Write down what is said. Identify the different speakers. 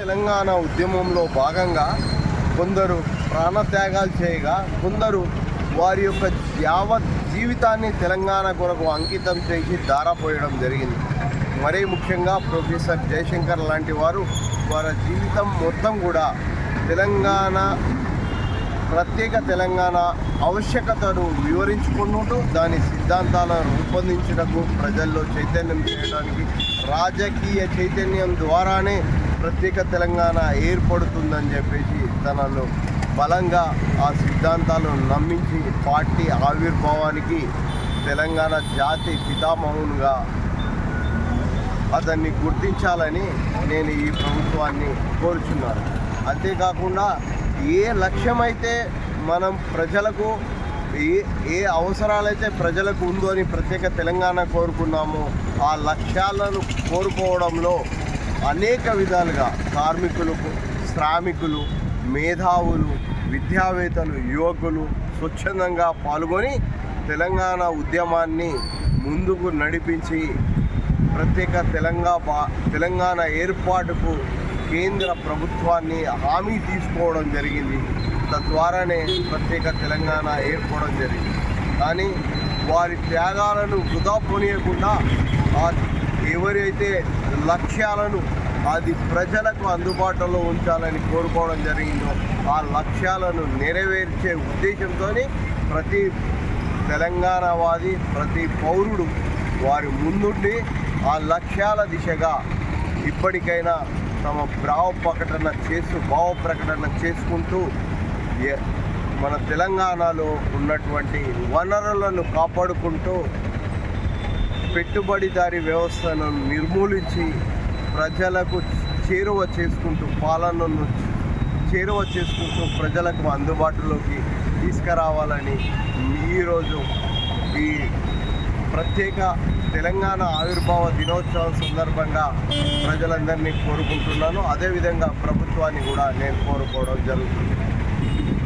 Speaker 1: తెలంగాణ ఉద్యమంలో భాగంగా కొందరు ప్రాణత్యాగాలు చేయగా కొందరు వారి యొక్క యావత్ జీవితాన్ని తెలంగాణ కొరకు అంకితం చేసి దారపోయడం జరిగింది. మరీ ముఖ్యంగా ప్రొఫెసర్ జయశంకర్ లాంటి వారు వారి జీవితం మొత్తం కూడా తెలంగాణ ప్రత్యేక తెలంగాణ ఆవశ్యకతను వివరించుకుంటూ దాని సిద్ధాంతాలను రూపొందించడానికి ప్రజల్లో చైతన్యం చేయడానికి రాజకీయ చైతన్యం ద్వారానే ప్రత్యేక తెలంగాణ ఏర్పడుతుందని చెప్పేసి తనలో బలంగా ఆ సిద్ధాంతాలను నమ్మించి పార్టీ ఆవిర్భావానికి తెలంగాణ జాతి పితామహునిగా అతన్ని గుర్తించాలని నేను ఈ ప్రభుత్వాన్ని కోరుచున్నాను. అంతేకాకుండా ఏ లక్ష్యమైతే మనం ప్రజలకు ఏ ఏ అవసరాలైతే ప్రజలకు ఉందో అని ప్రత్యేక తెలంగాణ కోరుకున్నామో ఆ లక్ష్యాలను కోరుకోవడంలో అనేక విధాలుగా కార్మికులకు శ్రామికులు మేధావులు విద్యావేత్తలు యువకులు స్వచ్ఛందంగా పాల్గొని తెలంగాణ ఉద్యమాన్ని ముందుకు నడిపించి ప్రత్యేక తెలంగాణ తెలంగాణ ఏర్పాటుకు కేంద్ర ప్రభుత్వాన్ని హామీ తీసుకోవడం జరిగింది. తద్వారానే ప్రత్యేక తెలంగాణ ఏర్పడడం జరిగింది. కానీ వారి త్యాగాలను వృధా పోనీయకుండా ఎవరైతే లక్ష్యాలను అది ప్రజలకు అందుబాటులో ఉంచాలని కోరుకోవడం జరిగిందో ఆ లక్ష్యాలను నెరవేర్చే ఉద్దేశంతో ప్రతి తెలంగాణవాది ప్రతి పౌరుడు వారి ముందుండి ఆ లక్ష్యాల దిశగా ఇప్పటికైనా తమ భావ ప్రకటన చేస్తూ భావ ప్రకటన చేసుకుంటూ మన తెలంగాణలో ఉన్నటువంటి వనరులను కాపాడుకుంటూ పెట్టుబడిదారీ వ్యవస్థను నిర్మూలించి ప్రజలకు చేరువ చేసుకుంటూ పాలనను చేరువ చేసుకుంటూ ప్రజలకు అందుబాటులోకి తీసుకురావాలని ఈరోజు ఈ ప్రత్యేక తెలంగాణ ఆవిర్భావ దినోత్సవం సందర్భంగా ప్రజలందరినీ కోరుకుంటున్నాను. అదేవిధంగా ప్రభుత్వాన్ని కూడా నేను కోరుకోవడం జరుగుతుంది.